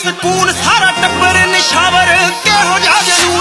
ਸਕੂਨ ਸਾਰਾ ਟੱਬਰ ਨਿਸ਼ਾਵਰ ਕਿਹੋ ਜਿਹਾ ਜਨੂਨ